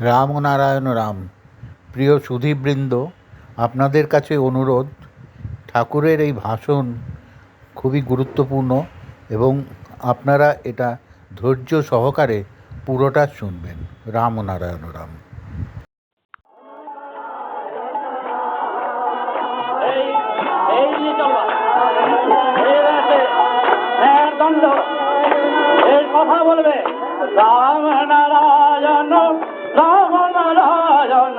রাম ও নারায়ণ রাম। প্রিয় সুধীবৃন্দ, আপনাদের কাছে অনুরোধ, ঠাকুরের এই ভাষণ খুবই গুরুত্বপূর্ণ এবং আপনারা এটা ধৈর্য সহকারে পুরোটা শুনবেন। রাম। ও নারায়ণ রাম কথা বলবে। রাম নারায়ণ রাম নারায়ণ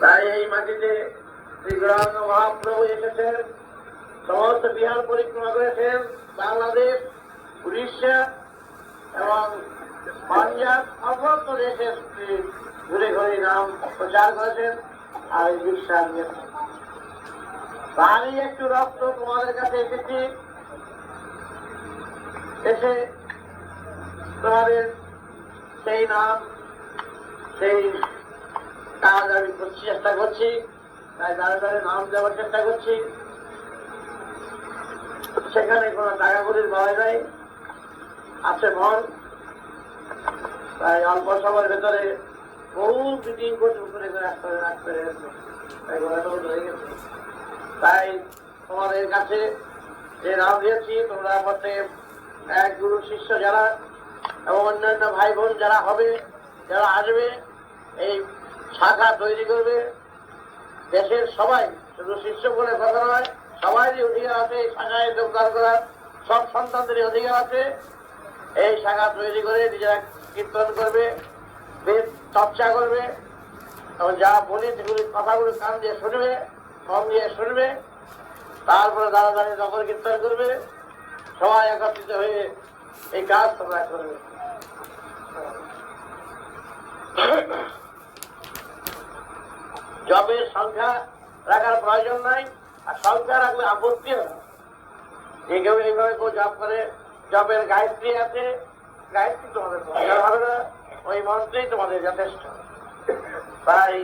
তাই এই মাটিতে শ্রী গৌরাঙ্গ মহাপ্রভু সমস্ত বিহার পরিক্রমা করেছেন বাংলাদেশ উড়িষ্যা এবং ঘুরে ঘুরে নাম প্রচার করেছেন আর বিশ্বাস নিয়েছেন তারই একটু রক্ত তোমাদের কাছে এসেছি। এসে তোমাদের সেই নাম, সেই কাজ আমি করছি, চেষ্টা করছি। তাই দাঁড়ে দাঁড়ে নাম দেওয়ার চেষ্টা করছি। সেখানে কোনো টাকা করির ভয় নাই। আছে মন তাই অল্প সময়ের ভেতরে বহু মিটিং করে করে রাখতে হবে। তাই তোমাদের কাছে যে নাম দিয়েছি, তোমরা মধ্যে এক গুরু শিষ্য যারা এবং অন্যান্য ভাই বোন যারা হবে, যারা আসবে, এই শাখা তৈরি করবে। দেশের সবাই, শুধু শিষ্য বলে কথা নয়, সবারই অধিকার আছে এই শাখায় যোগদান করার। সব সন্তানদেরই অধিকার আছে। এই শাখা তৈরি করে নিজেরা কীর্তন করবে, বেদ চর্চা করবে, এবং যা বলি সেগুলি কথাগুলো কান দিয়ে শুনবে, মন দিয়ে শুনবে, তারপরে দাঁড়া দাঁড়িয়ে নগর কীর্তন করবে, সবাই একত্রিত হয়ে এই কাজ তোমরা করবে। জবের সংখ্যা রাখার প্রয়োজন নাই, আর সংখ্যা রাখলে আপত্তি হবে যে কেউ এইভাবে কেউ জব করে জবের গায়ত্রী আছে, গায়ত্রী তোমাদের হবে না ওই মন্ত্রেই তোমাদের যথেষ্ট। তাই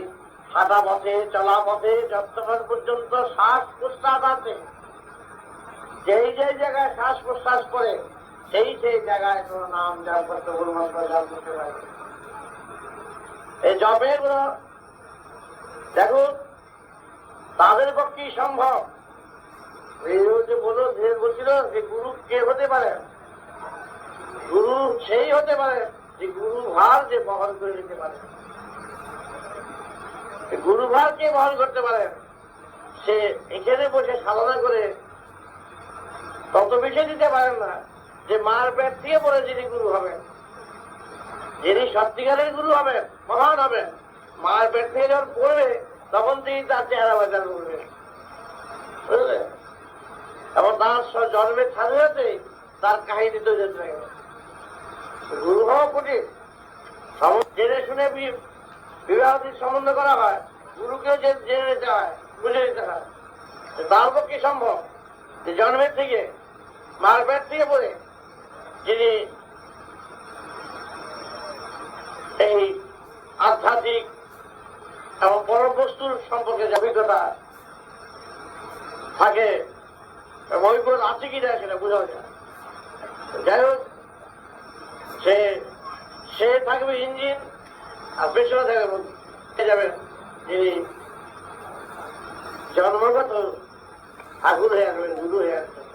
হাঁটা পথে, চলা পথে, যতক্ষণ পর্যন্ত শ্বাস প্রশ্বাস আছে, যেই যেই জায়গায় শ্বাস প্রশ্বাস করে সেই সেই জায়গায় কোনো নাম জপ করতে গুরুমন্ত্র জপ করতে পারে এই জপের দেখো, তাদের পক্ষেই সম্ভব। এই যে বলো বলছিল যে গুরু কে হতে পারে? গুরু সেই হতে পারে যে গুরু ভার যে বহন করে নিতে পারে। গুরু ভার বহন করতে পারে, সে এখানে বসে সাধনা করে তত বেশি দিতে পারেন না যে মার পেট থেকে পরে যিনি গুরু হবেন, যিনি সত্যিকারের গুরু হবেন, মহান হবেন, মার পেট থেকে যখন পড়বে, তখন তিনি তার চেহারা বাজার করবে বুঝলে? এবং তার জন্মের সাথে সাথে তার কাহিনী তৈরি হতে গুরু হওয়া জেনে শুনে বিবাহটির সম্বন্ধ করা হয়। গুরুকেও জেনে নিতে হয়, বুঝে নিতে হয়। তার পক্ষে সম্ভব? যে জন্মের থেকে, মার পেট থেকে পড়ে, যিনি এই আধ্যাত্মিক এবং পরম বস্তুর সম্পর্কে যে অভিজ্ঞতা থাকে অভিজ্ঞতা আছে কিনা সেটা বোঝা যায়। যাই হোক সে সে থাকবে ইঞ্জিন, আর পেছনে থাকবে। এ যিনি জন্মগত ঠাকুর হয়ে আসবেন গুরু হয়ে আসবেন।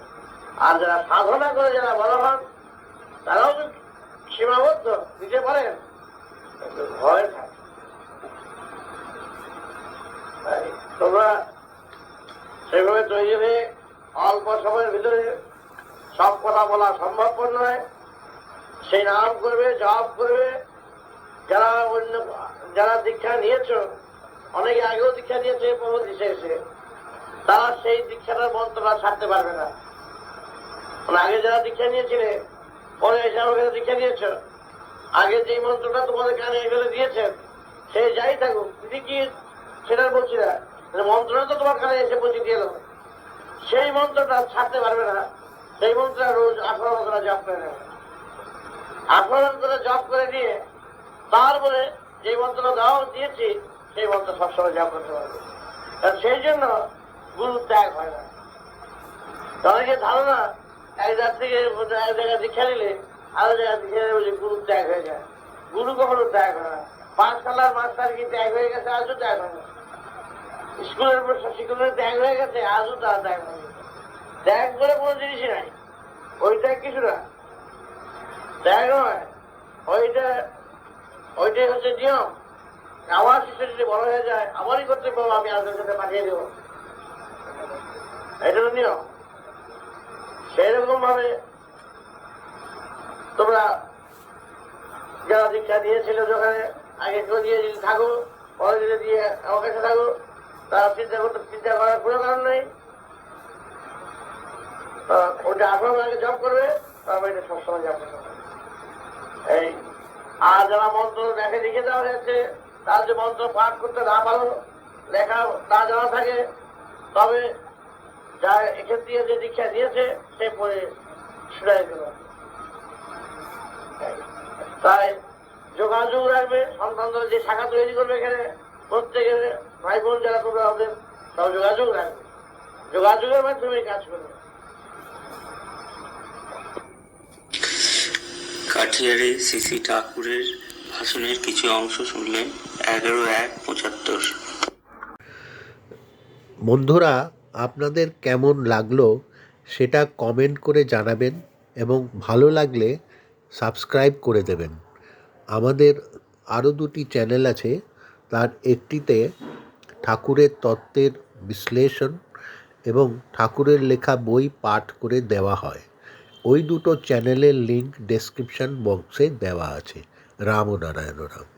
আর যারা সাধনা করে, যারা বড় হন তারাও সীমাবদ্ধ, দিতে পারেন। ভয় থাকে। তোমরা সেভাবে তৈরি হয়ে অল্প সময়ের ভিতরে সব কথা বলা সম্ভবপর নয়। সেই নাম করবে জপ করবে। যারা অন্য, যারা দীক্ষা নিয়েছ, অনেকে আগেও দীক্ষা নিয়েছে প্রভু দিশে এসে। তারা সেই দীক্ষাটার মন্ত্রটা ছাড়তে পারবে না। মানে আগে যারা দীক্ষা নিয়েছিলে, পরে এসে আমাকে দীক্ষা নিয়েছ। আগে যে মন্ত্রটা তোমাদের কানে এগুলো দিয়েছেন সে যাই থাকুক তিনি কি সেটা বলছি না। মানে মন্ত্রটা তো তোমার কানে এসে পৌঁছে দিয়ে সেই মন্ত্রটা ছাড়তে পারবে না। সেই মন্ত্রটা রোজ আঠারো বছর জপ করে নেবে আঠারো করে জপ করে নিয়ে তারপরে যে মন্ত্র দেওয়া দিয়েছি, সেই মন্ত্র সবসময় জপ করতে পারবে। সেই জন্য গুরু ত্যাগ হয় না। অনেকের ধারণা, এক জায়গা থেকে এক জায়গায় দীক্ষা নিলে আরও জায়গায় দীক্ষা নিলে গুরু ত্যাগ হয়ে যায়। গুরু কখনো ত্যাগ হয় না। পাঠশালার মাস্টার কি ত্যাগ হয়ে গেছে, আজও ত্যাগ হয় না? স্কুলের পর শিক্ষকের ত্যাগ হয়ে গেছে, আজও তার ত্যাগ হয় না। ত্যাগ করে কোনো জিনিসই নাই। ওই ত্যাগ কিছু না। ত্যাগ নয় ওইটা, ওইটাই হচ্ছে নিয়ম। আমার শিশু যদি বড় হয়ে যায় আমারই কর্তব্য আমি আজকের সাথে পাঠিয়ে দেবো। এটা তো নিয়ম। সেরকম ভাবে তোমরা যারা দীক্ষা দিয়েছিল যেখানে, আগে কেউ দিয়ে যদি থাকো, পরে যদি দিয়ে আমার কাছে থাকো, তারা চিন্তা করতে, চিন্তা করার কোনো কারণ নেই। ওটা আপনার আগে জব করবে, তারপর এটা সবসময় জব এই আর যারা মন্ত্র দেখে লিখে দেওয়া হয়েছে। তার যে মন্ত্র পাঠ করতে না পারো, লেখা না জানা থাকে, তবে যা এখান দিয়ে যে দীক্ষা দিয়েছে, সে পরে শুনাই দিল তাই যোগাযোগ রাখবে সন্তানদের যে শাখা তৈরি করবে এখানে, প্রত্যেকের ভাই বোন যারা তোমরা ওদের সব যোগাযোগ রাখবে। যোগাযোগের মাধ্যমে কাজ করবে। কাঠিয়ারে সিসি ঠাকুরের ভাষণের কিছু অংশ শুনলেন এগারো এক পঁচাত্তর। বন্ধুরা, আপনাদের কেমন লাগল সেটা কমেন্ট করে জানাবেন এবং ভালো লাগলে সাবস্ক্রাইব করে দেবেন। আমাদের আরও দুটি চ্যানেল আছে, তার একটিতে ঠাকুরের তত্ত্বের বিশ্লেষণ এবং ঠাকুরের লেখা বই পাঠ করে দেওয়া হয়। ওই দুটো চ্যানেলের লিঙ্ক ডেসক্রিপশান বক্সে দেওয়া আছে। রাম ও নারায়ণ রাম